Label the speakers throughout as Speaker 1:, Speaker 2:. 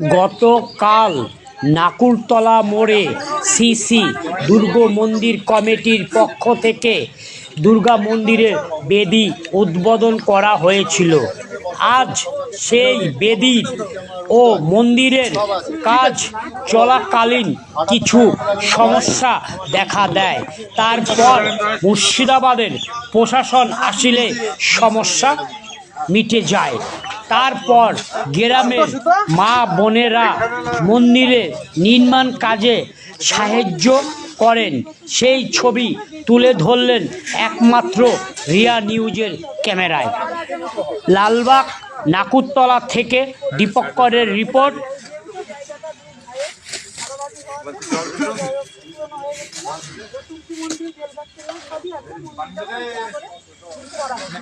Speaker 1: গতকাল নাকুরতলা মোড়ে সিসি দুর্গ মন্দির কমিটির পক্ষ থেকে দুর্গা মন্দিরের বেদি উদ্বোধন করা হয়েছিল। আজ সেই বেদির ও মন্দিরের কাজ চলাকালীন কিছু সমস্যা দেখা দেয়। তারপর মুর্শিদাবাদের প্রশাসন আসিলে সমস্যা মিটে যায়। তারপর গ্রামের মা বোনেরা মন্দিরে নির্মাণ কাজে সাহায্য করেন। সেই ছবি তুলে ধরলেন একমাত্র রিয়া নিউজের ক্যামেরায়। লালবাগ, নাকুরতলা থেকে দীপক্করের রিপোর্ট।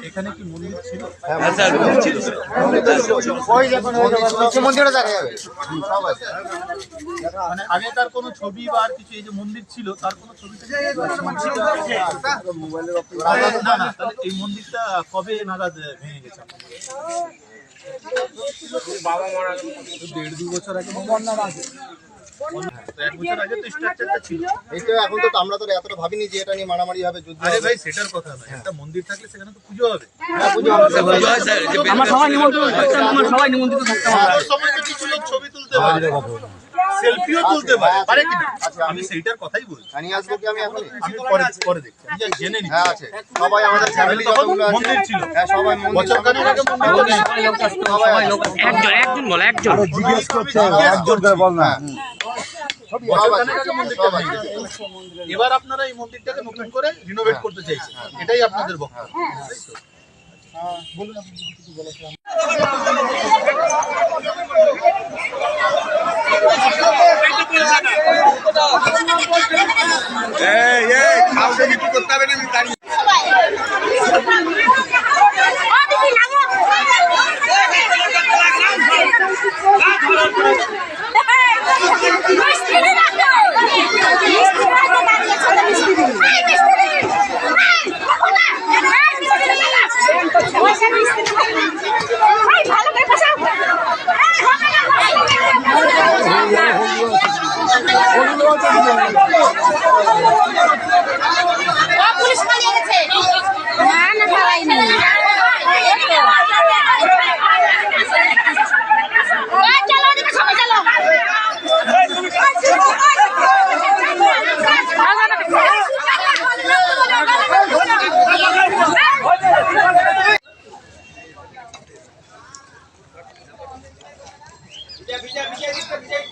Speaker 2: এখানে মানে আগেকার কোনো ছবি বা আর কিছু এই যে মন্দির ছিল তার কোনো ছবি না না এই মন্দিরটা কবে নাগাদ ভেঙে গেছে। দেড় দু বছর আগে। তো এক বছর আগে তো স্ট্রাকচারটা ছিল।
Speaker 3: এইটা এখন তো আমরা তো এতটা ভাবিনি যে এটা নিয়ে মারামারি হবে যুদ্ধ
Speaker 2: আরে ভাই সেটার কথা না একটা মন্দির থাকলে সেখানে তো পুজো হবে।
Speaker 3: হ্যাঁ, পুজো হবে।
Speaker 2: আমার সবাই নিমন্ত্রণ আমার সবাই নিমন্ত্রিত থাকতে সময় তো কিছু লোক ছবি তুলতে পারে। সেলফিও তুলতে পারে। পারে কি
Speaker 3: আচ্ছা,
Speaker 2: আমি সেইটার কথাই বলছি।
Speaker 3: জানিয়ে আসব কি আমি এখন
Speaker 2: আমি পরে পরে দেখছি। জেনে
Speaker 3: হ্যাঁ আছে। সবাই আমাদের ফ্যামিলি যতগুলো আছে
Speaker 2: মন্দির ছিল।
Speaker 3: হ্যাঁ সবাই মন্দির
Speaker 2: বছর খানেক আগে মন্দির ছিল।
Speaker 3: সবাই।
Speaker 1: একজন একজন বলো একজন
Speaker 3: জিজ্ঞেস করছে একজন করে বল না।
Speaker 2: এবার আপনারা এই মন্দিরটাকে নতুন করে রিনোভেট করতে চাইছেন। এটাই আপনাদের বক্তব্য। তাই তো?
Speaker 4: পুলিশ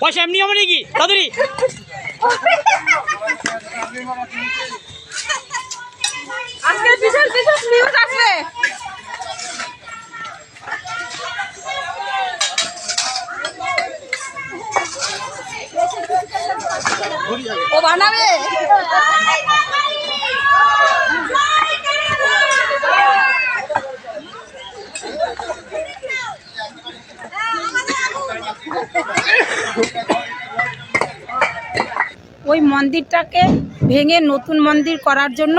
Speaker 1: পয়সা এমনি হবে নাকি? তাড়াতাড়ি
Speaker 4: ও বানাবে।
Speaker 5: ওই মন্দিরটাকে ভেঙে নতুন মন্দির করার জন্য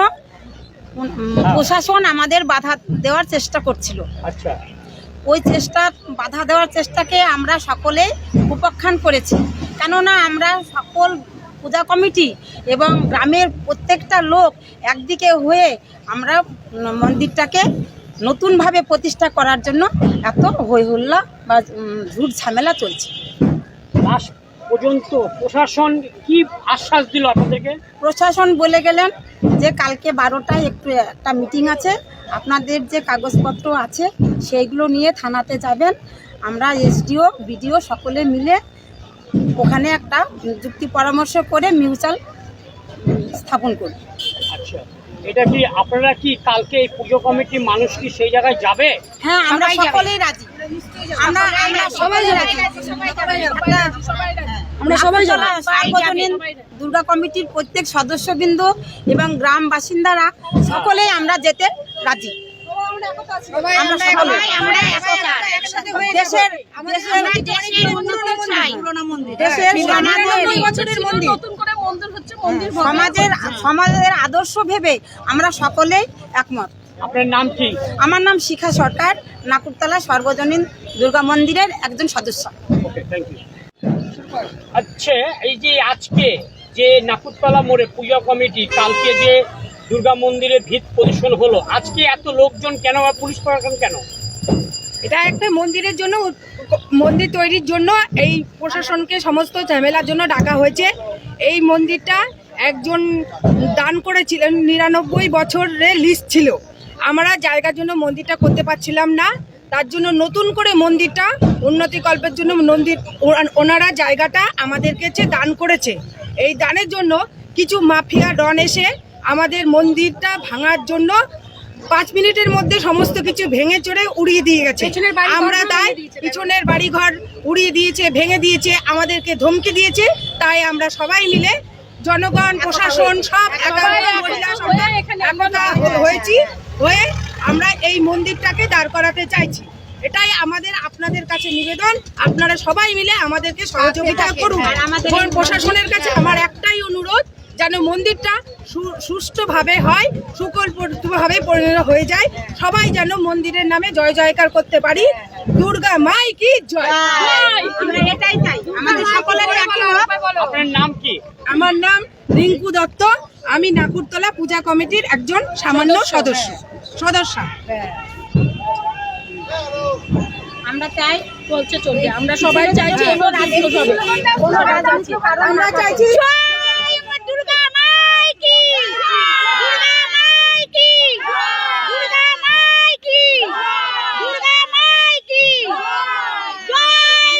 Speaker 5: প্রশাসন আমাদের বাধা দেওয়ার চেষ্টা করছিল।
Speaker 1: আচ্ছা।
Speaker 5: ওই চেষ্টা বাধা দেওয়ার চেষ্টাকে আমরা সকলে উপাখ্যান করেছি। কেননা আমরা সকল পূজা কমিটি এবং গ্রামের প্রত্যেকটা লোক একদিকে হয়ে আমরা মন্দিরটাকে নতুনভাবে প্রতিষ্ঠা করার জন্য এত হই হুল্লা বা ঝুট ঝামেলা চলছে।
Speaker 1: পর্যন্ত প্রশাসন কি আশ্বাস দিল আপনাদেরকে?
Speaker 5: প্রশাসন বলে গেলেন যে কালকে বারোটায় একটু একটা মিটিং আছে। আপনাদের যে কাগজপত্র আছে সেইগুলো নিয়ে থানাতে যাবেন। আমরা এসডিও বিডিও সকলে মিলে ওখানে একটা যুক্তি পরামর্শ করে মিউচাল স্থাপন করব।
Speaker 1: আচ্ছা এটা কি আপনারা কি কালকে এই পুজো কমিটির মানুষ কি সেই জায়গায় যাবে?
Speaker 5: হ্যাঁ আমরা সকলেই রাজি। আমরা আমরা সবাই আমরা সবাই সার্বজনীন দুর্গা কমিটির প্রত্যেক সদস্যবৃন্দ এবং গ্রাম বাসিন্দারা সকলেই আমরা যেতে রাজি। সমাজের আদর্শ ভেবে আমরা সকলেই একমত।
Speaker 1: আপনার নাম কি?
Speaker 5: আমার নাম শিখা সরকার নাকুরতলা সর্বজনীন দুর্গা মন্দিরের একজন সদস্য।
Speaker 1: ওকে থ্যাংক ইউ আচ্ছা এই যে আজকে যে নাকুরতলা মোড়ে পূজা কমিটি কালকে যে দুর্গা মন্দিরে ভিত প্রদর্শন হলো আজকে এত লোকজন কেন বা পুলিশ প্রশাসন কেন?
Speaker 6: এটা একটা মন্দিরের জন্য মন্দির তৈরির জন্য এই প্রশাসনকে সমস্ত ঝামেলার জন্য ডাকা হয়েছে। এই মন্দিরটা একজন দান করেছিলেন নিরানব্বই বছরের লিস্ট ছিল। আমরা জায়গার জন্য মন্দিরটা করতে পারছিলাম না। তার জন্য নতুন করে মন্দিরটা উন্নতিকল্পের জন্য মন্দির ওনারা জায়গাটা আমাদের কাছে দান করেছে। এই দানের জন্য কিছু মাফিয়া ডন এসে আমাদের মন্দিরটা ভাঙার জন্য পাঁচ মিনিটের মধ্যে সমস্ত কিছু ভেঙে চড়ে উড়িয়ে দিয়ে গেছে। আমরা তাই পিছনের বাড়িঘর উড়িয়ে দিয়েছে ভেঙে দিয়েছে আমাদেরকে ধমকি দিয়েছে। তাই আমরা সবাই মিলে জনগণ প্রশাসন সব মহিলা হয়েছি। হয়ে আমরা এই মন্দিরটাকে দাঁড় করাতে চাইছি। এটাই আমাদের আপনাদের কাছে নিবেদন। আপনারা সবাই মিলে আমাদেরকে সহযোগিতা করুন।
Speaker 5: আর
Speaker 6: এবং প্রশাসনের কাছে আমার একটাই অনুরোধ যেন মন্দিরটা সু- সুষ্ঠুভাবে হয় সুকল্পভাবে পরিণত হয়ে যায়। সবাই যেন মন্দিরের নামে জয় জয়কার করতে পারি। দুর্গা মাই কি জয়।
Speaker 5: আমরা এটাই চাই। আমাদের সকলের
Speaker 1: আপনার নাম কি?
Speaker 6: আমার নাম রিঙ্কু দত্ত। আমি নাকুরতলা পূজা কমিটির একজন সামান্য সদস্য সদস্য।
Speaker 5: আমরা চাই চলছে চলবে। আমরা সবাই চাইছি
Speaker 6: আমরা চাইছি
Speaker 4: জয় আমার দুর্গা মাই কি দুর্গা মাই কি দুর্গা মাই কি দুর্গা মাই কি জয়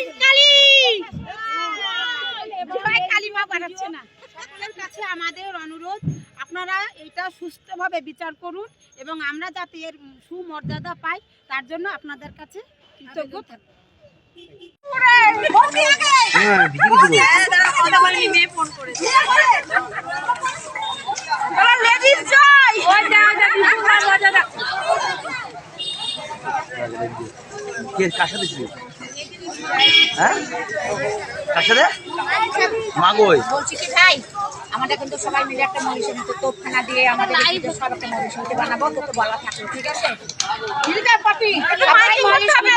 Speaker 4: কালী বাড়াচ্ছে না।
Speaker 5: সকলের কাছে আমাদের অনুরোধ, আপনারা এটা সুস্থভাবে বিচার করুন এবং আমরা যাতে এর সুমর্যাদা পাই, তার জন্য আপনাদের কাছে কৃতজ্ঞ থাকব।
Speaker 3: কার সাথে হ্যাঁ? কার সাথে? মাগোই।
Speaker 4: বলছি কি ভাই আমাদের কিন্তু সবাই মিলে একটা মনীষী মতো তোপখানা দিয়ে আমাদের কিন্তু সব একটা মনীষী মতো বানাবো তোকে বলা থাকল ঠিক আছে? ঠিক আছে পাপি মাইকিং হবে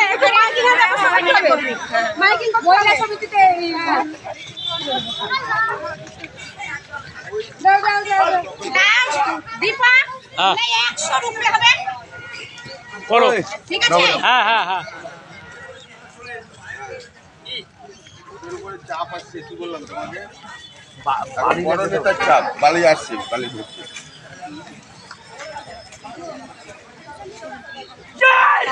Speaker 4: সবাই করবে। মাইকিং মহিলা সমিতিতে দীপা
Speaker 1: হ্যাঁ।
Speaker 4: একশো উপরে হবে।
Speaker 1: করো।
Speaker 4: ঠিক আছে?
Speaker 1: হ্যাঁ। হ্যাঁ তোমাকে?
Speaker 7: বড় নেতার চাপ বালি আসছে বালি ঢুকছে।
Speaker 1: জয়